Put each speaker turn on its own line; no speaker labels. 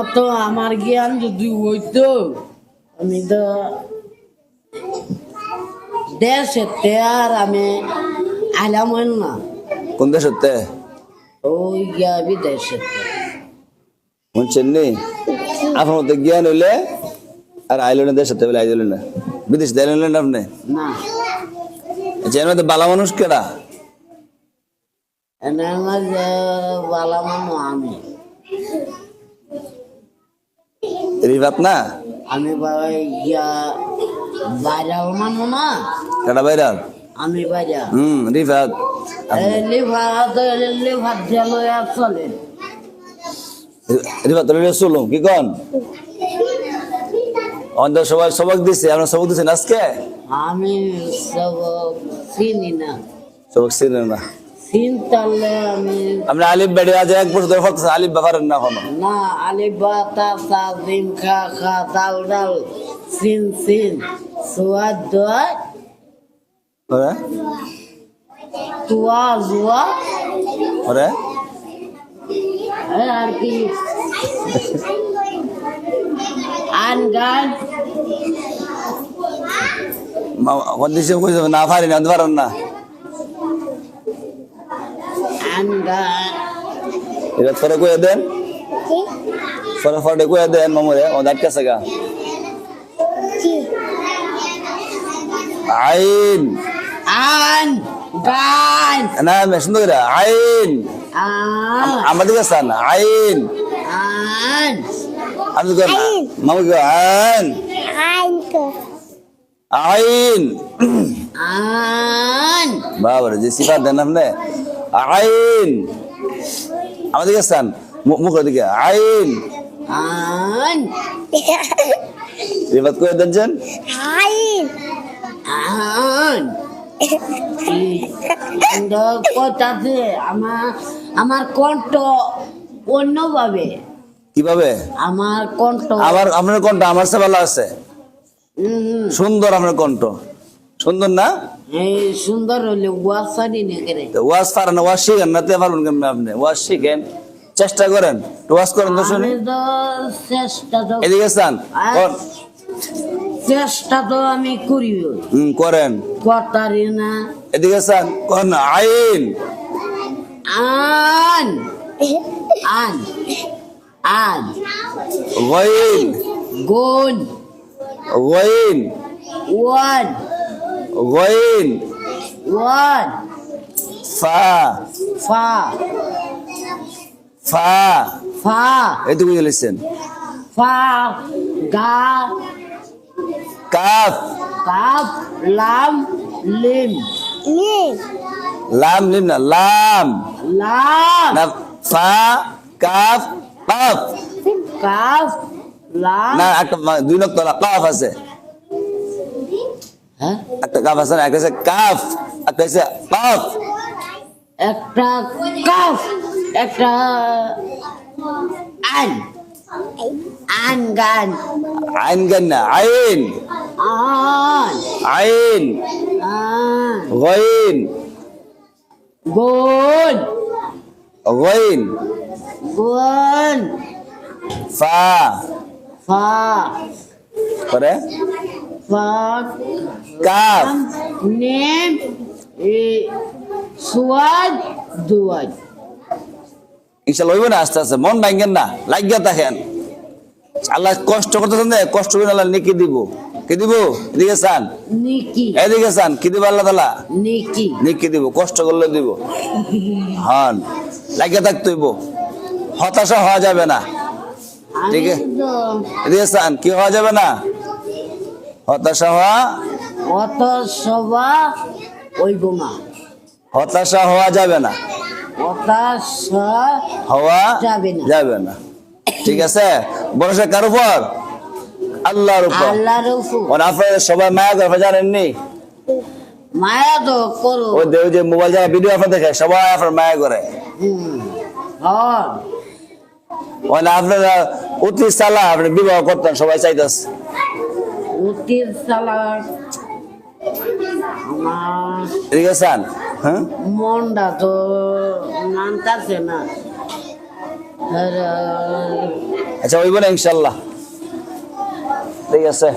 মতো আমার জ্ঞান যদি হইতো আমি তো দেশেতে আর আমি হইল না।
কোন দেশতে?
ওই গিয়া
নি? আপনার মধ্যে জ্ঞান হইলে আর আইলো না দেশতে বলে আইলো না। বিদেশ দেয় না আপনি?
না।
যে মধ্যে বালা মানুষ কেডা?
এনে আমার বালা মানো আমি।
রিভাত না?
আমি বাইরাল মানো না।
বাইরাল
আমি বাইরা
হুম
জেল চলে।
রিভাত তোলে চলুন কি কন? আমাদের সবাই সবক দিছে আপনার সবক দিচ্ছেন আজকে?
আমি সব চিনি না।
সবক ছিলেন না।
চিনতালে আমি
আপনি আলিফ বেড়ে আজ এক বছর ধরে ফক্ত আলিফ ব্যাপারেন না কোনো।
না আলিবা তা তা দিন খা খা দাল ডাল সিন সিন। সুয়াদ দোয়া
ওরে?
তুয়া জুয়া।
ওরে?
আর কি? আন গান।
না পারি না পারেন না
আন গান
এটা পরে কয়ে দেন? পরে পরে কয়ে দেন মামুরে ও দাঁত কাছে গা। আইন।
আন গান
না সুন্দর করে আইন।
আন
আমাদের কাছে না আইন।
আন।
আমি কই মামু কই আইন আইন।
আন
বাবার যে সিফাত দেন আপনি। আইন। আমাদের কাছে মুখের দিকে আইন। রিবাত করে দেন
আন কথাতে আমার আমার কণ্ঠ অন্যভাবে।
কীভাবে?
আমার কণ্ঠ
আমার আপনার কণ্ঠ আমার সে ভালো আছে। সুন্দর আপনার কণ্ঠ। সুন্দর না?
সুন্দর হলে
ওয়াজ পারেন না, ওয়াজ শিখেন না তে পারবেন কেমন আপনি? ওয়াজ শিখেন চেষ্টা করেন। ওয়াজ করেন তো শুনি।
চেষ্টা তো
এদিকে কর।
চেষ্টা তো আমি করি।
হুম করেন।
কথারি না।
এদিকে চান করেন আইন।
আন। আন। আন।
গইন
গুণ
গইন
ওয়ান।
গইন।
ওয়ান
ফা।
ফা।
ফা।
ফা।
এটুকু লিখছেন।
ফা গা।
কাফ।
কাপ লাম লিম।
লাম। নিম না লাম।
লাম।
না ফা কাফ কাফ
কাপ লাম।
না একটা দুই লক্ষ কাফ আছে। একটা কাফ আছে না একটা আছে কাফ একটা আছে কাফ
একটা কাপ একটা আন আন গান
আইন গান না আইন
আন
আইন
আন
গইন
গুণ
গইন
গুণ
ফা
ফা
করে
ফা
কাফ
নেম এ সুয়াদ দুয়াদ
ইনশাল্লাহ হইব না আস্তে আস্তে মন ভাঙ্গেন না লাগিয়া থাকেন আল্লাহ কষ্ট করতেছেন কষ্ট করে আল্লাহ নিকি দিব কি দিব এদিকে চান এদিকে চান কি দিব আল্লাহ তালা
নিকি
নিকি দিব কষ্ট করলে দিব হন লাগিয়া থাকতে হইব হতাশা হওয়া যাবে না ঠিক আছে। এদিকে চান কি হওয়া যাবে না হতাশা হওয়া
সবা ওইব না।
হতাশা হওয়া যাবে না।
হতাশা
হওয়া
যাবে না।
যাবে না। ঠিক আছে? ভরসা কার উপর? আল্লাহর উপর।
আল্লাহর উপর।
আপনারা সবাই মায়া করে জানেননি?
মায়া তো করো।
ওই যে- যে মোবাইল যারা ভিডিও আপনার দেখে সবাই আপনার মায়া করে। আপনারা অতি সালা আপনি বিবাহ করতেন সবাই চাইতেছে।
উতির সালাদ
ঠিক হ্যাঁ?
মনটা তো মানতাছে না।
আচ্ছা ওই বলে ইনশাল্লাহ। ঠিক আছে।